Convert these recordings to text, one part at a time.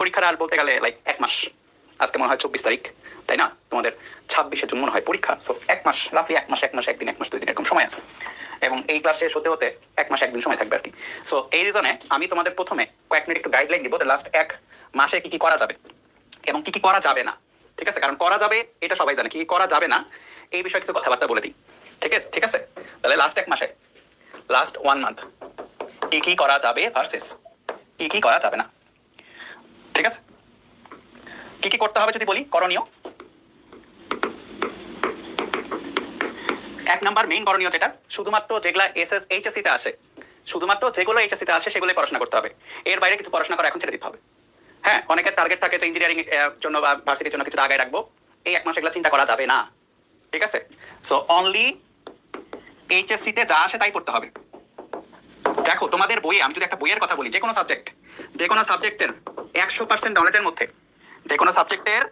পরীক্ষার আর বলতে গেলে লাইক এক মাস। আজকে মনে হয় চব্বিশ তারিখ, তাই না? তোমাদের ছাব্বিশে জুন মনে হয় পরীক্ষা। সো এক মাস রাফলি এক মাস এক মাস, একদিন, এক মাস, দুই দিন এরকম সময় আছে। এবং এই ক্লাস শেষ হতে হতে এক মাস, একদিন সময় থাকবে আর কি। সো এই রিজনে আমি তোমাদের প্রথমে কয়েক মিনিট একটু গাইডলাইন দিব লাস্ট এক মাসে কি কি করা যাবে এবং কি কি করা যাবে না। ঠিক আছে? কারণ করা যাবে, এটা সবাই জানে। কি কি করা যাবে না, এই বিষয়ে কিছু কথাবার্তা বলে দিই। ঠিক আছে? ঠিক আছে? তাহলে লাস্ট এক মাসে লাস্ট ওয়ান মান্থ কি কি করা যাবে ভার্সেস কি কি করা যাবে না। ঠিক আছে? কি কি করতে হবে যদি বলি? করণীয়। এক নাম্বার মেইন করণীয় যেটা, শুধুমাত্র যেগুলা এস এস এইচএসসি তে আছে শুধুমাত্র যেগুলো এইচএসসি তে আছে সেগুলোই পড়াশোনা করতে হবে। এর বাইরে কিছু পড়াশোনা করা এখন ছেড়ে দিতে হবে। হ্যাঁ অনেকের টার্গেট থাকে যে ইঞ্জিনিয়ারিং জন্য বা ভার্সিটির জন্য কিছু আগায় রাখব। এই এক মাস এগুলো চিন্তা করা যাবে না। ঠিক আছে? সো অনলি এইচএসসি তে যা আসে তাই পড়তে হবে। দেখো, তোমাদের বইয়ে আমি যদি একটা বইয়ের কথা বলি যে কোনো সাবজেক্ট যে কোনো সাবজেক্টের একশো পার্সেন্ট নলেজের মধ্যে যে কোনো সাবজেক্টের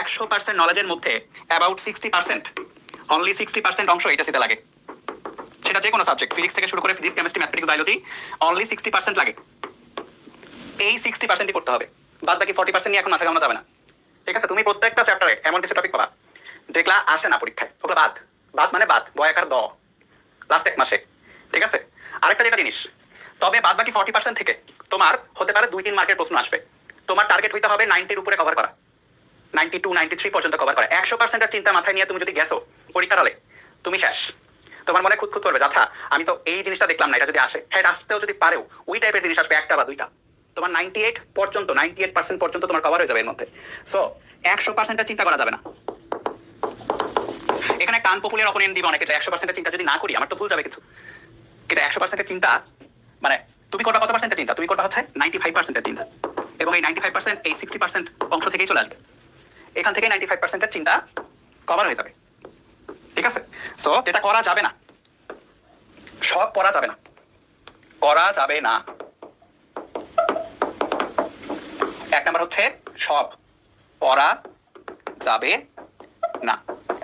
একশো পার্সেন্ট নলেজের মধ্যে about sixty percent only sixty percent অংশ এইচএসিতে লাগে। সেটা যে কোনো সাবজেক্ট ফিজিক্স থেকে শুরু করে physics chemistry mathematics biology only sixty percent লাগে। এই সিক্সটি পার্সেন্টই করতে হবে। বাদ বাকি ফর্টি পার্সেন্ট নিয়ে এখন মাথা ঘামানো যাবে না। ঠিক আছে, তুমি প্রত্যেকটা চ্যাপ্টারে এমন কিছু টপিক পাবা, যেগুলা আসে না পরীক্ষায়, ওগুলো বাদ। বাদ মানে বাদ বয়াকার দ। লাস্ট এক মাসে। ঠিক আছে? আরেকটা যেটা জিনিস তবে বাদ বাকি ফর্টি পার্সেন্ট থেকে তোমার হতে পারে দুই তিন মার্কের প্রশ্ন আসবে। তোমার টার্গেট হইতে হবে নাইনটির উপরে কভার করা। নাইনটি টু নাইনটি থ্রি পর্যন্ত কভার করা। একশো পার্সেন্টের চিন্তা মাথায় নিয়ে তুমি যদি গেছো, পরীক্ষার হলে, তুমি শেষ। তোমার মনে খুদ করবে আচ্ছা আমি তো এই জিনিসটা দেখলাম না, এটা যদি আসে। হ্যাঁ আসতেও যদি পারেও, ওই টাইপের জিনিস আসবে একটা বা দুইটা। তোমার নাইনটি এইট পর্যন্ত নাইনটি এইট পার্সেন্ট পর্যন্ত তোমার কভার হয়ে যাবে এর মধ্যে। সো একশো পার্সেন্টের চিন্তা করা যাবে না। এখানে কান পপুলার অপোনেন্ট দিবে অনেকে একশো পার্সেন্টের চিন্তা যদি না করি, আমার তো ভুল যাবে কিছু। কিন্তু একশো পার্সেন্টের চিন্তা মানে তুমি করবা কত পার্সেন্টের চিন্তা তুমি করবা হচ্ছে নাইনটি ফাইভ পার্সেন্টের চিন্তা এবং এই নাইনটি ফাইভ পার্সেন্ট এই সিক্সটি পার্সেন্ট অংশ থেকেই চলে আসবে। এখান থেকে নাইনটি ফাইভ পার্সেন্টের চিন্তা কভার হয়ে যাবে। ঠিক আছে? সো যেটা করা যাবে না, সব করা যাবে না। করা যাবে না। এক নাম্বার হচ্ছে সব পড়া যাবে না।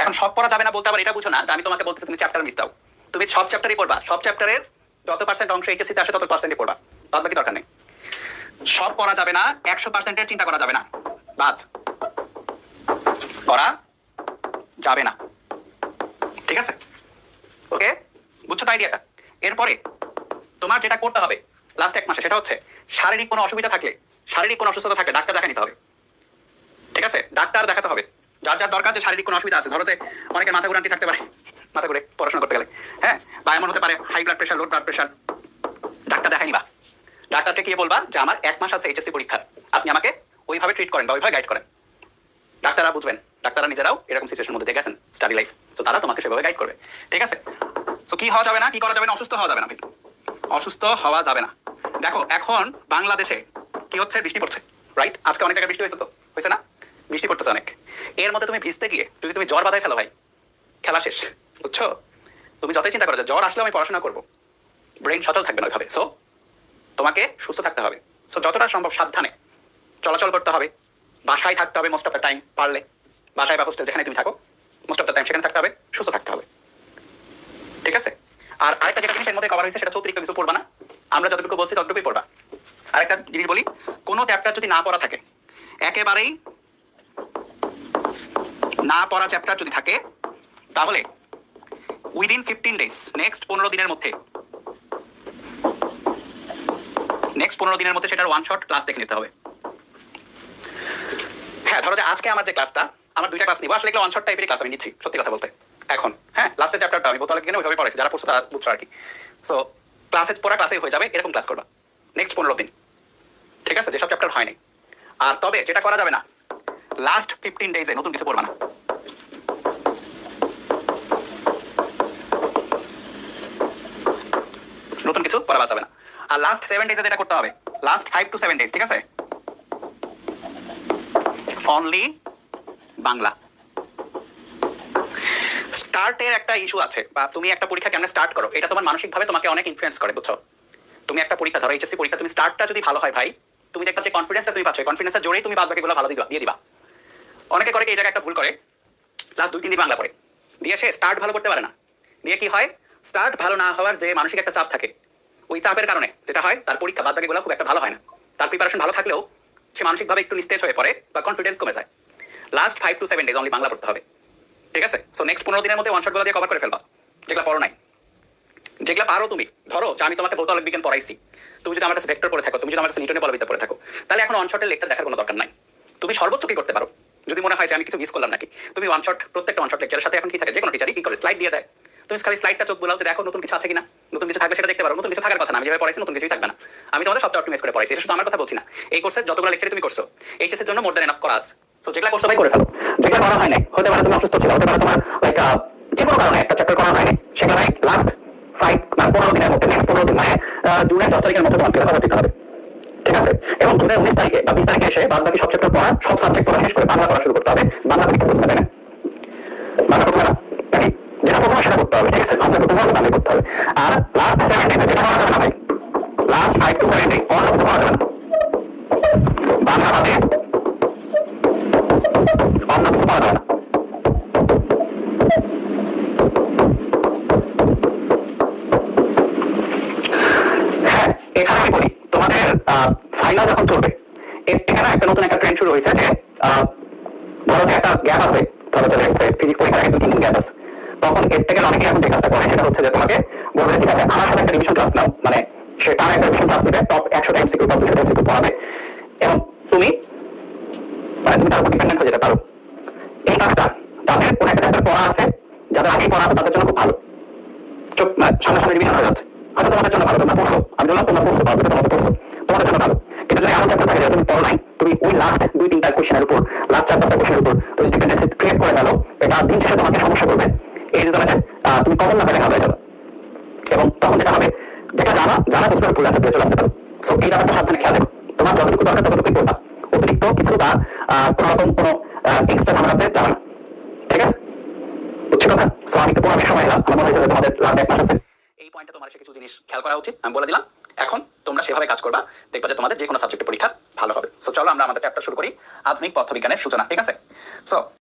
এখন সব পড়া যাবে না বলতে আবার এটা বুঝো না যে আমি তোমাকে বলতেছি, তুমি চ্যাপ্টার মিস দাও। তুমি সব চ্যাপ্টারই পড়বা, সব চ্যাপ্টারের যত পার্সেন্ট অংশ এইচএসসি তে আসে তত পার্সেন্টই পড়বা। বাদ বাকি দরকার নেই। সব করা যাবে না, একশো পার্সেন্টের চিন্তা করা যাবে না। বাদ। করা যাবে না। ঠিক আছে? ওকে বুঝছ তো আইডিয়াটা এরপরে তোমার যেটা করতে হবে লাস্ট এক মাসে, সেটা হচ্ছে শারীরিক কোনো অসুবিধা থাকলে, শারীরিক কোনো অসুস্থতা থাকলে ডাক্তার দেখা নিতে হবে। ঠিক আছে? ডাক্তার দেখাতে হবে। যার যার দরকার যে শারীরিক কোনো অসুবিধা আছে। ধরো যে অনেকের মাথা ঘুরান্তি থাকতে পারে। মাথা ঘুরে পড়াশোনা করতে গেলে। হ্যাঁ বা এমন হতে পারে high blood pressure low blood pressure doctor দেখাই নিবা ডাক্তারকে গিয়ে বলবা যে আমার এক মাস আছে এইচএসসি পরীক্ষার? আপনি আমাকে ওইভাবে ট্রিট করেন বা ওইভাবে গাইড করেন। ডাক্তাররা বুঝবেন, ডাক্তাররা নিজেরাও এরকম সিচুয়েশনের মধ্যে দিয়ে গেছেন স্টাডি লাইফ তো তারা তোমাকে সেভাবে গাইড করবে। ঠিক আছে? তো কি হওয়া যাবে না, কি করা যাবে না, অসুস্থ হওয়া যাবে না অসুস্থ হওয়া যাবে না। দেখো, এখন বাংলাদেশে কি হচ্ছে? বৃষ্টি পড়ছে রাইট আজকে অনেক জায়গায় বৃষ্টি হয়েছে তো। হয়েছে না? বৃষ্টি পড়তেছে অনেক। এর মধ্যে তুমি ভিজতে গিয়ে যদি তুমি জ্বর বাধায় ফেলো ভাই, খেলা শেষ। বুঝছ? তুমি যতই চিন্তা করো জ্বর আসলেও আমি পড়াশোনা করব। ব্রেন সচল থাকবে না ওইভাবে। সো তোমাকে সুস্থ থাকতে হবে। সো যতটা সম্ভব সাবধানে। চলাচল করতে হবে। বাসায় থাকতে হবে মোস্ট অফ দ্য টাইম পারলে। বাসায় বা হোস্টেল যেখানে তুমি থাকো মোস্ট অফ দ্য টাইম সেখানে থাকতে হবে, সুস্থ থাকতে হবে। ঠিক আছে? আর আরেকটা যেটা জিনিস এর মধ্যে কভার হয়েছে, সেটা অতিরিক্ত কিছু পড়বা না। আমরা যতটুকু বলছি ততটুকুই পড়বা। আরেকটা জিনিস বলি, কোনো চ্যাপ্টার যদি না পড়া থাকে, একেবারেই না পড়া চ্যাপ্টার যদি থাকে, তাহলে উইদিন ফিফটিন ডেজ নেক্সট পনেরো দিনের মধ্যে। নেক্সট পনেরো দিনের মধ্যে সেটার ওয়ান শট ক্লাস দেখে নিতে হবে। হ্যাঁ ধরো যে আজকে আমার যে ক্লাসটা আমার দুইটা ক্লাস নিবো। আসলে ওয়ান শট টাইপের ক্লাস আমি নিচ্ছি, সত্যি কথা বলতে। এখন হ্যাঁ লাস্টের চ্যাপ্টারটা আমি বোতলে কিনে ওইভাবে পড়াইছি, যারা পড়ছো তারা বুঝছ আর কি। সো ক্লাসে পড়া ক্লাসে হয়ে যাবে, এরকম ক্লাস করবা। নেক্সট পনেরো দিন। ঠিক আছে? যেসব চ্যাপ্টার হয়নি আর তবে যেটা করা যাবে না লাস্ট ফিফটিন ডেজে নতুন কিছু পড়বা না নতুন কিছু পড়া যাবে না। আর লাস্ট সেভেন ডেজে যেটা করতে হবে last five to seven days ঠিক আছে? অনলি বাংলা। স্টার্টের একটা ইস্যু আছে, বা তুমি একটা পরীক্ষা কেমন স্টার্ট করো, এটা তোমার মানসিকভাবে তোমাকে অনেক ইনফ্লুয়েন্স করে, বুঝছ? তুমি একটা পরীক্ষা, ধরো এইচএসসি পরীক্ষা, তুমি স্টার্টটা যদি ভালো হয় ভাই, তুমি দেখবা যে কনফিডেন্সটা তুমি পাচ্ছ কনফিডেন্সের জোরেই তুমি বাদ বাকিগুলো ভালো দিবা, দিয়ে দিবা। অনেকে করে এই জায়গায় একটা ভুল করে লাস্ট দুই তিন দিন বাংলা পড়ে। দিয়ে সে স্টার্ট ভালো করতে পারে না। দিয়ে কি হয়? স্টার্ট ভালো না হওয়ার যে মানসিক একটা চাপ থাকে ওই চাপের কারণে যেটা হয়, তার পরীক্ষা বাদ বাকিগুলো খুব একটা ভালো হয় না। তার প্রিপারেশন ভালো থাকলেও সে মানসিকভাবে একটু নিস্তেজ হয়ে পড়ে বা কনফিডেন্স কমে যায়। Last five to seven days only Bangla পড়তে হবে। ঠিক আছে? সো নেক্সট পনেরো দিনের মধ্যে ওয়ান শটগুলো দিয়ে কভার করে ফেলবা। যেগুলো পড়ো নাই। যেগুলো পারো তুমি, ধরো যে আমি তোমাকে ভৌতলিক বিজ্ঞান পড়াইছি। তুমি যদি আমার কাছে ভেক্টর পড়ে থাকো, তুমি যদি আমার কাছে নিউটনের বলবিদ্যা পড়ে থাকো, তাহলে এখন ওয়ান শটের লেকচার দেখার কোনো দরকার নাই। তুমি সর্বোচ্চ কি করতে পারো? যদি মনে হয় যে আমি কিছু মিস করলাম নাকি, তুমি ওয়ান শট প্রত্যেকটা ওয়ান শট লেকচারের সাথে এখন কি থাকে? যে কোনো টিচারই কি করে? স্লাইড দিয়ে দেয়। তুমি খালি স্লাইডটা চোখ বোলাও যে দেখো নতুন কিছু আছে কিনা, নতুন কিছু থাকলে সেটা দেখতে পারো, নতুন কিছু থাকার কথা না, আমি যেভাবে পড়াইছি নতুন কিছুই থাকবে না। আমি তোমাদের সবটা অপটিমাইজ করে পড়াইছি, এটা শুধু আমার কথা বলছি না। এই কোর্সের যতগুলো লেকচারে তুমি করছ এইচএস এর জন্য মোর দ্যান এনাফ করা আছে সো যেগুলো করছ ভাই, করে ফেলো। যেগুলো করা হয় নাই, হতে পারে তুমি অসুস্থ ছিল, হতে পারে তোমার লাইক যে কোনো কারণে একটা চ্যাপ্টার করা হয় নাই সেগুলো লাস্ট ফাইভ মানে পনেরো দিনের মধ্যে নেক্সট পনেরো দিন মানে জুনের দশ তারিখের মধ্যে তোমাকে কভার দিতে হবে। ঠিক আছে? এবং জুনের উনিশ তারিখে বা বিশ তারিখে এসে বাদ বাকি সব চ্যাপ্টার পড়া, সব সাবজেক্ট পড়া শেষ করে বাংলা পড়া শুরু করতে হবে। বাংলা পরীক্ষা বুঝতে হবে না বাংলা প্রথমে না মানে যেটা প্রথমে সেটা করতে হবে বাংলা করতে হবে। আর লাস্ট সেভেন ডেজে যেটা করা যাবে last five to seven days করা যাবে বাংলা অন্য কিছু করা যাবে না। হ্যাঁ এখানে আমি বলি, তোমাদের ফাইনাল যখন চলবে একটা নতুন একটা ট্রেন্ড শুরু হয়েছে যে ধরো যে একটা গ্যাপ আছে, ধরো যে ফিজিক্স পরীক্ষার দু তিন গ্যাপ আছে। তখন এর থেকে অনেকে এখন যে কাজটা করে সেটা হচ্ছে যে তোমাকে বলবে ঠিক আছে, আমার সাথে একটা রিভিশন ক্লাস নাও। মানে সে তার একটা রিভিশন ক্লাস নেবে টপ একশো টাইম সিকিউ টপ দুশো টাইম সিকিউ পড়াবে। এবং তুমি মানে তুমি তার উপর ডিপেন্ডেন্ট হয়ে যেতে পারো। এই ক্লাসটা যাদের কোনো একটা চ্যাপ্টার পড়া আছে, যাদের আগেই পড়া আছে, তাদের জন্য খুব ভালো। চোখ মানে সামনে সামনে রিভিশন হয়ে যাচ্ছে। হয়তো তোমাদের জন্য ভালো, তোমরা পড়ছো। আমি বললাম, তোমরা পড়ছো, পারবে তোমরা পড়ছো। তোমাদের জন্য ভালো। কিন্তু যদি এমন চ্যাপ্টার থাকে তুমি পড়ো নাই, তুমি ওই লাস্ট দুই, তিনটা কোশ্চেনের উপর লাস্ট চার পাঁচটা কোশ্চেনের উপর, তুমি ডিপেন্ডেন্সি ক্রিয়েট করে ফেলো। এটা দিন শেষে তোমাকে সমস্যা করবে। এই রিজনে তুমি কমন না পেলে হয়ে যাবে? এবং তখন যেটা হবে যেটা জানা জানা বুঝবে পুরো আছে চলে আসতে পারো সো এই ব্যাপারটা সাবধানে খেয়াল রেখো। তোমার যতটুকু দরকার, ততটুকুই করবা। অতিরিক্ত কিছু বা কোনো রকম কোনো এক্সট্রা ঝামেলাতে যাবে না। ঠিক আছে? বুঝছি কথা? সো আমি একটু পড়ার সময় এলাম আমার মনে হয়েছে তোমাদের লাস্ট এক মাস আছে। এই পয়েন্টে তোমার এসে কিছু জিনিস খেয়াল করা উচিত। আমি বলে দিলাম, এখন তোমরা সেভাবে কাজ করবা, দেখবা যে তোমাদের যে কোনো সাবজেক্টের পরীক্ষা ভালো হবে। সো চলো আমরা আমাদের চ্যাপ্টার শুরু করি, আধুনিক পদার্থবিজ্ঞানের সূচনা। ঠিক আছে? সো